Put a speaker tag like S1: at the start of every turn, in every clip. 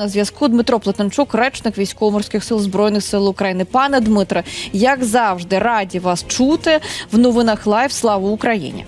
S1: На зв'язку Дмитро Плетенчук, речник військово-морських сил збройних сил України. Пане Дмитре, як завжди, раді вас чути в новинах Лайв. Слава Україні!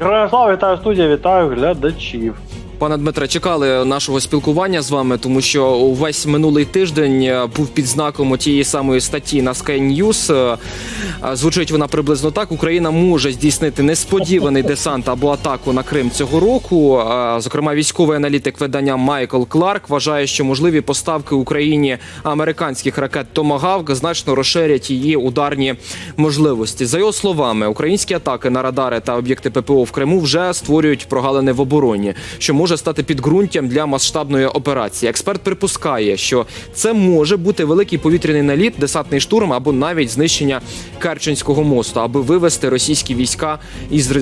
S2: Героям слава, вітаю студія, вітаю глядачів.
S3: Пане Дмитре, чекали нашого спілкування з вами, тому що увесь минулий тиждень е, був під знаком тієї самої статті на Sky News. Е, е, Звучить вона приблизно так: Україна може здійснити несподіваний десант або атаку на Крим цього року. Зокрема, військовий аналітик видання Майкл Кларк вважає, що можливі поставки Україні американських ракет Томагавк значно розширять її ударні можливості. За його словами, українські атаки на радари та об'єкти ППО в Криму вже створюють прогалини в обороні, що може стати підґрунтям для масштабної операції. Експерт припускає, що це може бути великий повітряний наліт, десантний штурм або навіть знищення Керченського мосту, аби вивести російські війська із е,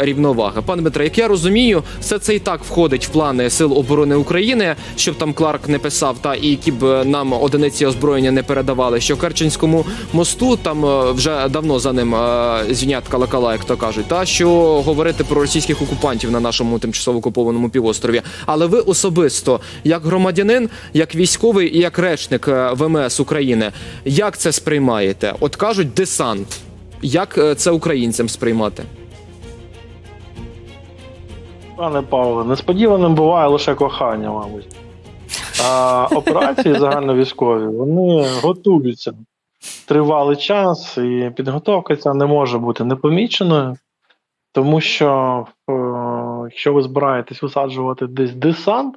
S3: рівноваги. Пане Дмитре, як я розумію, все це і так входить в плани сил оборони України, щоб там Кларк не писав, та і які б е, нам одиниці озброєння не передавали. Що Керченському мосту там е, вже давно за ним е, звінят калакала, як то кажуть, та що говорити про російських окупантів на нашому тимчасово окупованому півострові. Але ви особисто, як громадянин, як військовий і як речник е, ВМС України, як це сприймаєте? От кажуть, десант. Як е, це українцям сприймати?
S2: Пане Павле, несподіваним буває лише кохання, мабуть. А операції загальновійськові вони готуються тривалий час, і підготовка ця не може бути непоміченою, тому що е, якщо ви збираєтесь висаджувати десь десант,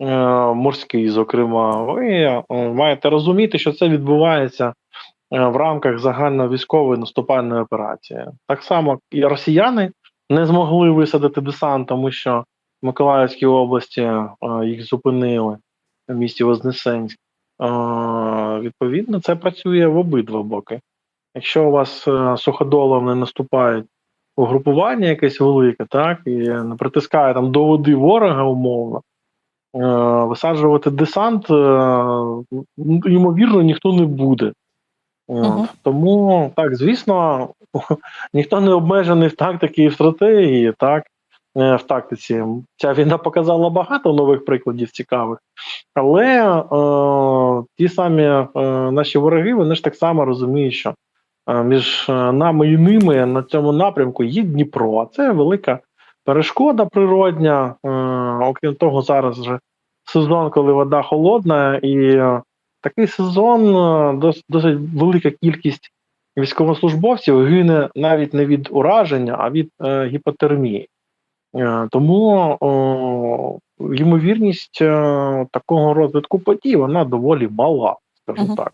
S2: е, морський, зокрема, ви е, маєте розуміти, що це відбувається е, в рамках загальновійськової наступальної операції. Так само і росіяни не змогли висадити десант, тому що в Миколаївській області їх зупинили в місті Вознесенськ. Відповідно, це працює в обидва боки. Якщо у вас е, суходолом не наступають угрупування якесь велике, так, і не притискає там до води ворога умовно, е, висаджувати десант, е, ймовірно, ніхто не буде.
S1: Мгм.
S2: Тому так, звісно, ніхто не обмежений в тактиці і в стратегії, так, в тактиці. Ця війна показала багато нових прикладів цікавих, але е, ті самі е, наші вороги, вони ж так само розуміють, що між е, нами і ними на цьому напрямку є Дніпро. Це велика перешкода природня. Е, окрім того, зараз вже сезон, коли вода холодна, і е, такий сезон досить велика кількість військовослужбовців гине навіть не від ураження, а від гіпотермії. Тому о, ймовірність е, такого розвитку подій вона доволі мала, скажу
S1: Мгм.
S2: так.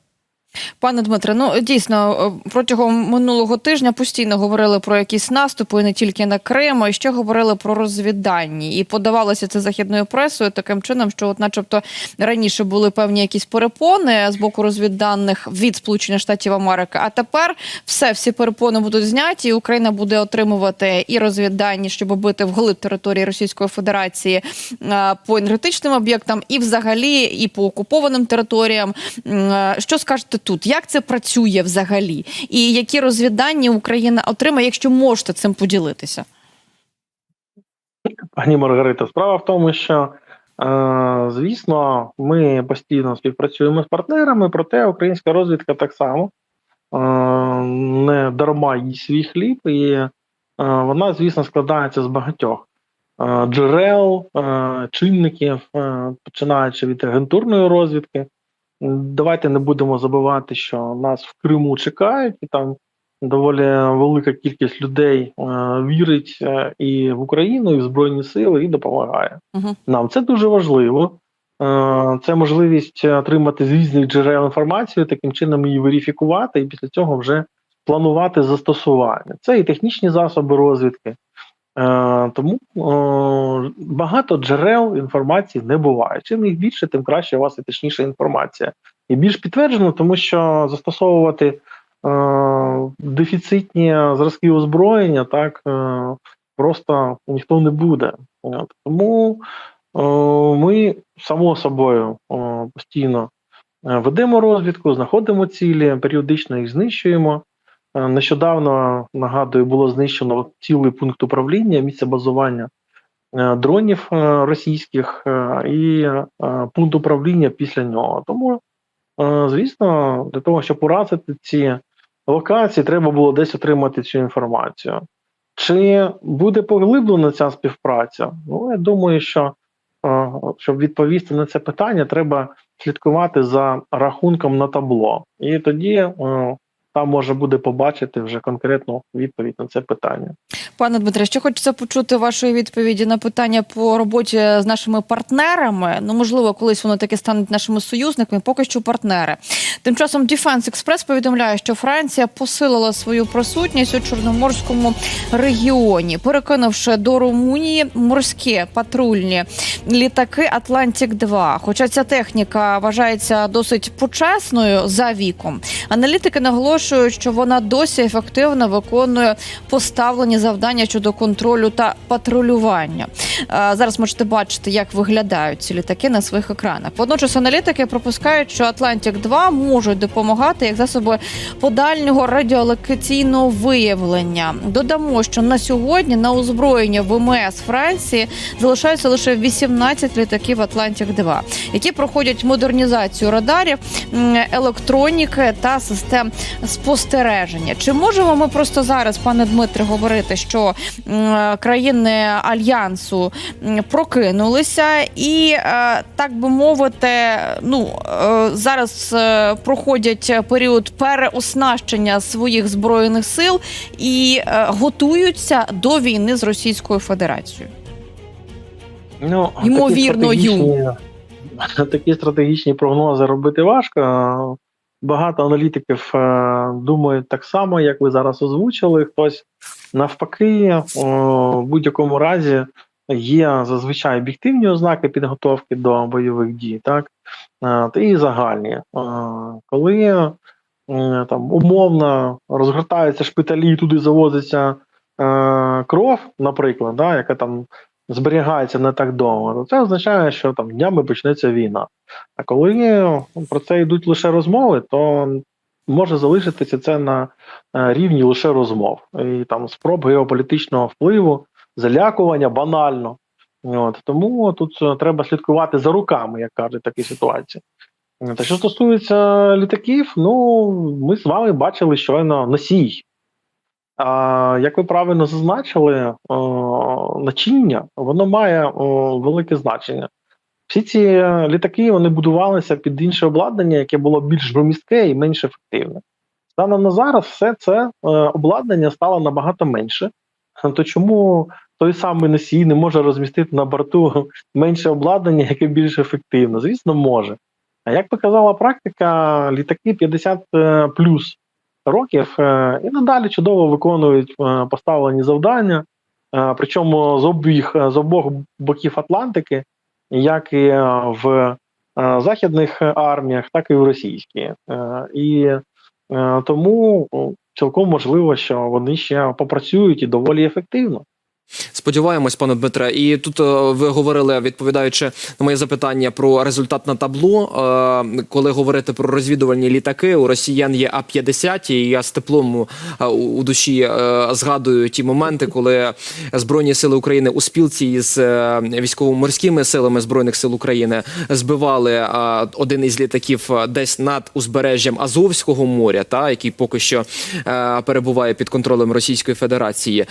S1: Пане Дмитре, ну дійсно е, протягом минулого тижня постійно говорили про якісь наступи не тільки на Крим, а ще говорили про розвіддані. І подавалося це західною пресою таким чином, що, от, начебто, раніше були певні якісь перепони з боку розвідданих від Сполучених Штатів Америки. А тепер все, всі перепони будуть зняті, і Україна буде отримувати і розвіддані, щоб бити вглиб території Російської Федерації е, по енергетичним об'єктам, і взагалі, і по окупованим територіям. Е, Що скажете тут? Як це працює взагалі? І які розвіддані Україна отримає, якщо можете цим поділитися?
S2: Пані Маргарита, справа в тому, що е, звісно, ми постійно співпрацюємо з партнерами, проте українська розвідка так само е, не дарма їй свій хліб, і е, вона, звісно, складається з багатьох джерел, чинників, починаючи від агентурної розвідки. Давайте не будемо забувати, що нас в Криму чекають, і там доволі велика кількість людей е, вірить е, і в Україну, і в Збройні Сили, і допомагає
S1: Мгм.
S2: нам. Це дуже важливо. Е, Це можливість отримати з різних джерел інформацію, таким чином її верифікувати, і після цього вже планувати застосування. Це і технічні засоби розвідки. Е, Тому е, багато джерел інформації не буває. Чим їх більше, тим краще у вас і точніша інформація. І більш підтверджено, тому що застосовувати е, дефіцитні зразки озброєння так просто ніхто не буде. Тому ми само собою постійно ведемо розвідку, знаходимо цілі, періодично їх знищуємо. Е, Нещодавно нагадую, було знищено цілий пункт управління, місце базування е, дронів е, російських і пункт управління після нього. Тому, звісно, для того, щоб уразити ці локації, треба було десь отримати цю інформацію. Чи буде поглиблена ця співпраця? Ну, я думаю, що щоб відповісти на це питання, треба слідкувати за рахунком на табло. І тоді там може буде побачити вже конкретну відповідь на це питання.
S1: Пане Дмитре, ще хочеться почути вашої відповіді на питання по роботі з нашими партнерами. Ну, можливо, колись вони таки стануть нашими союзниками, поки що партнери. Тим часом Defense Express повідомляє, що Франція посилила свою присутність у Чорноморському регіоні, перекинувши до Румунії морські патрульні літаки Атлантик 2 Хоча ця техніка вважається досить почесною за віком, аналітики наголошують, що вона досі ефективно виконує поставлені завдання щодо контролю та патрулювання. Зараз можете бачити, як виглядають ці літаки на своїх екранах. Водночас аналітики пропускають, що Атлантик 2 можуть допомагати як засоби подальнього радіолокаційного виявлення. Додамо, що на сьогодні на озброєння ВМС Франції залишаються лише 18 літаків Атлантик 2 які проходять модернізацію радарів, електроніки та систем спостереження. Чи можемо ми просто зараз, пане Дмитре, говорити, що країни альянсу прокинулися і е, так би мовити, ну е, зараз е, проходять період переоснащення своїх збройних сил і готуються до війни з Російською Федерацією?
S2: Ну,
S1: Ймовірною.
S2: Такі стратегічні прогнози робити важко. Багато аналітиків е, думають так само, як ви зараз озвучили. Хтось навпаки, о, в будь-якому разі є зазвичай об'єктивні ознаки підготовки до бойових дій, так е, і загальні. Е, коли е, там умовно розгортаються шпиталі, туди завозиться е, кров, наприклад, да, яка там зберігається не так довго, то це означає, що там днями почнеться війна. А коли про це йдуть лише розмови, то може залишитися це на е, рівні лише розмов і там спроб геополітичного впливу, залякування банально. От тому тут е, треба слідкувати за руками, як кажуть, в такій ситуації. Е, Та що стосується літаків, ну ми з вами бачили щойно носій. Як ви правильно зазначили, о, начиння воно має о, велике значення. Всі ці е, літаки вони будувалися під інше обладнання, яке було більш громістке і менш ефективне. Станом на зараз все це е, обладнання стало набагато менше. То чому той самий носій не може розмістити на борту менше обладнання, яке більш ефективне? Звісно, може. А як показала практика, літаки 50 е, плюс років е, і надалі чудово виконують е, поставлені завдання, е, причому з обох, з обох боків Атлантики, як і в західних арміях, так і в російській. І тому цілком можливо, що вони ще попрацюють і доволі ефективно.
S3: Сподіваємось, пане Дмитре. І тут е, ви говорили, відповідаючи на моє запитання про результат на табло. е, Коли говорити про розвідувальні літаки, у росіян є А-50, і я з теплом е, у душі згадую ті моменти, коли Збройні сили України у спілці із військово-морськими силами Збройних сил України збивали один із літаків десь над узбережжям Азовського моря, та який поки що перебуває під контролем Російської Федерації.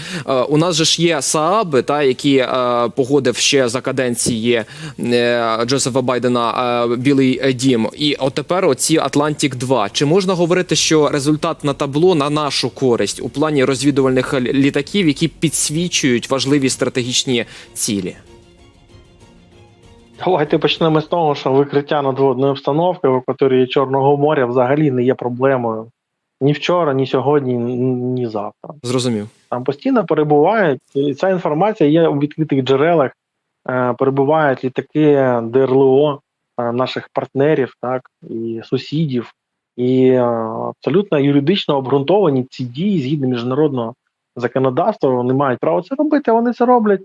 S3: У нас же ж є Сааби, та які е, погодив ще за каденції е, Джозефа Байдена е, Білий Дім. І от тепер оці Атлантик 2 Чи можна говорити, що результат на табло на нашу користь у плані розвідувальних літаків, які підсвічують важливі стратегічні цілі?
S2: Давайте почнемо з того, що викриття надводної обстановки в акваторії Чорного моря взагалі не є проблемою ні вчора, ні сьогодні, ні, завтра.
S3: Зрозумів.
S2: Там постійно перебувають, і ця інформація є у відкритих джерелах. Е, перебувають літаки ДРЛО е, наших партнерів, так і сусідів, і е, абсолютно юридично обґрунтовані ці дії згідно міжнародного законодавства. Вони мають право це робити, вони це роблять.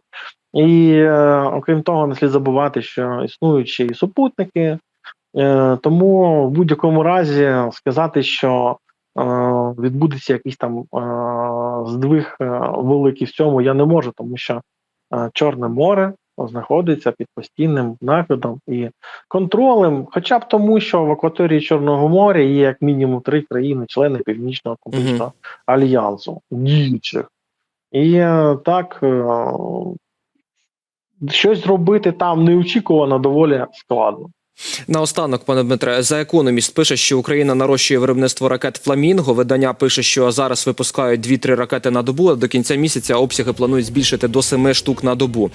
S2: І окрім того, не слід забувати, що існують ще і супутники. Тому в будь-якому разі сказати, що відбудеться якийсь там е, здвиг е, великий в цьому, я не можу, тому що е, Чорне море знаходиться під постійним наглядом і контролем, хоча б тому, що в акваторії Чорного моря є як мінімум три країни-члени Північного Атлантичного альянсу діючих. І е, так е, щось зробити там неочікувано доволі складно.
S3: Наостанок, пане Дмитре, The Economist пише, що Україна нарощує виробництво ракет Фламінго. Видання пише, що зараз випускають 2-3 ракети на добу. а До кінця місяця обсяги планують збільшити до 7 штук на добу.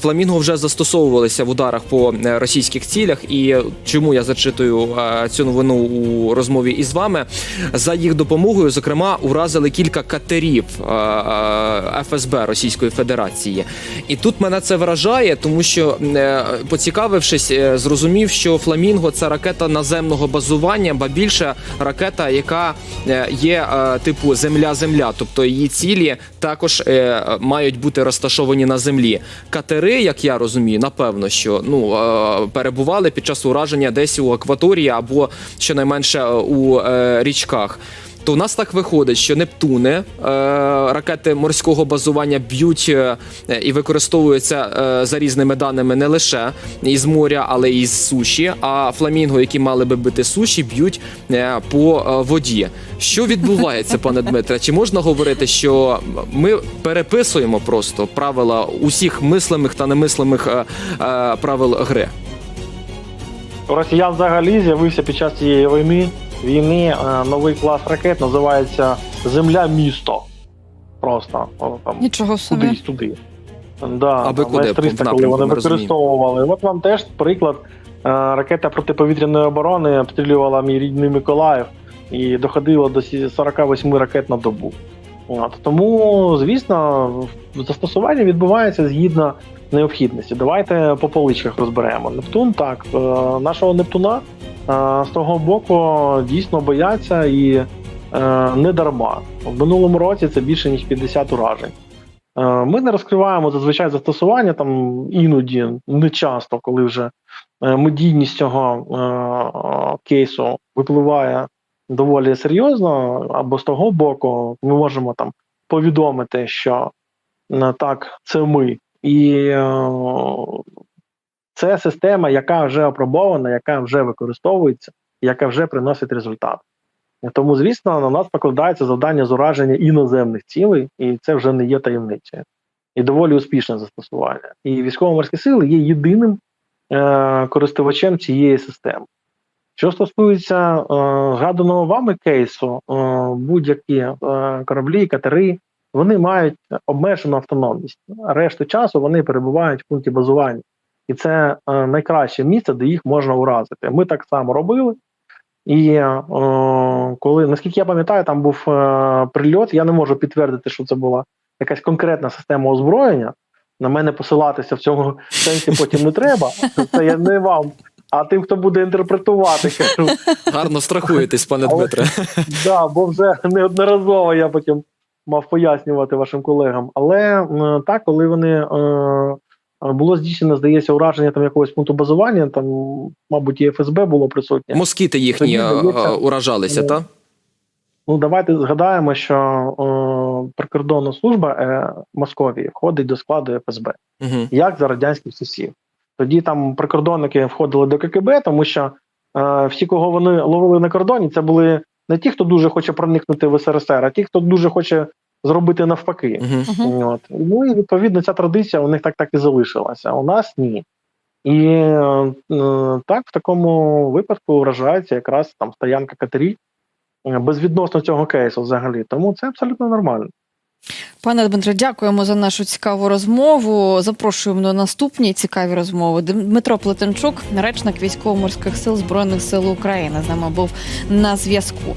S3: Фламінго вже застосовувалися в ударах по е, російських цілях. І чому я зачитую е, цю новину у розмові із вами? За їх допомогою, зокрема, уразили кілька катерів е, ФСБ Російської Федерації. І тут мене це вражає, тому що поцікавившись, зрозумів, що Фламінго це ракета наземного базування, ба більше ракета, яка е, є е, типу Земля-Земля, тобто її цілі також е, мають бути розташовані на землі. Катери, як я розумію, напевно, що ну перебували під час ураження десь у акваторії або щонайменше у річках. То у нас так виходить, що Нептуни, е, ракети морського базування б'ють е, і використовуються е, за різними даними не лише із моря, але й з суші. А фламінго, які мали би бити суші, б'ють по воді. Що відбувається, пане Дмитре? Чи можна говорити, що ми переписуємо просто правила усіх мислимих та немислимих правил гри?
S2: Росіян взагалі з'явився під час цієї війни війни е, новий клас ракет, називається Земля-місто. Просто там
S1: Нічого собі.
S2: кудись туди. Да,
S3: Аби
S2: там
S3: куди,
S2: С-300,
S3: по
S2: коли вони використовували. От вам теж приклад. Е, Ракета протиповітряної оборони обстрілювала мій рідний Миколаїв і доходило до сі- 48 ракет на добу. От. Тому, звісно, застосування відбувається згідно необхідності. Давайте по поличках розберемо. Нептун, так, е, нашого Нептуна е, з того боку дійсно бояться і е, не дарма. В минулому році це більше ніж 50 уражень. Ми не розкриваємо зазвичай застосування там іноді, не часто, коли вже медійність цього кейсу випливає доволі серйозно, або з того боку ми можемо там повідомити, що так, це ми. І е, це система, яка вже опробована, яка вже використовується, яка вже приносить результат. Тому, звісно, на нас покладається завдання з ураження іноземних цілей, і це вже не є таємницею. І доволі успішне застосування. І військово-морські сили є єдиним е, користувачем цієї системи. Що стосується е, згаданого вами кейсу, е, будь-які е, кораблі, катери, вони мають обмежену автономність. Решту часу вони перебувають в пункті базування. І це е, найкраще місце, де їх можна уразити. Ми так само робили. І е, коли, наскільки я пам'ятаю, там був е, прильот, я не можу підтвердити, що це була якась конкретна система озброєння. На мене посилатися в цьому сенсі потім не треба. Це я не вам, а тим, хто буде інтерпретувати, кажу.
S3: Гарно страхуєтесь, пане Дмитре.
S2: Да, бо вже неодноразово я потім мав пояснювати вашим колегам. Але е, так, коли вони е, було здійснено, здається, ураження там якогось пункту базування, там, мабуть, і ФСБ було присутнє.
S3: Москіти їхні
S2: Тоді,
S3: е,
S2: здається,
S3: е, уражалися, так?
S2: Ну, давайте згадаємо, що е, прикордонна служба е, Московії входить до складу ФСБ,
S3: Угу.
S2: як за радянських часів. Тоді там прикордонники входили до ККБ, тому що е, всі, кого вони ловили на кордоні, це були не ті, хто дуже хоче проникнути в СРСР, а ті, хто дуже хоче зробити навпаки.
S3: Угу.
S1: Мгм.
S2: От. Ну і відповідно ця традиція у них так так і залишилася. У нас ні. І е, е, так, в такому випадку вражається якраз там стоянка катері е, безвідносно цього кейсу взагалі. Тому це абсолютно нормально.
S1: Пане Дмитре, дякуємо за нашу цікаву розмову. Запрошуємо на наступні цікаві розмови. Дмитро Плетенчук, речник військово-морських сил збройних сил України, з нами був на зв'язку.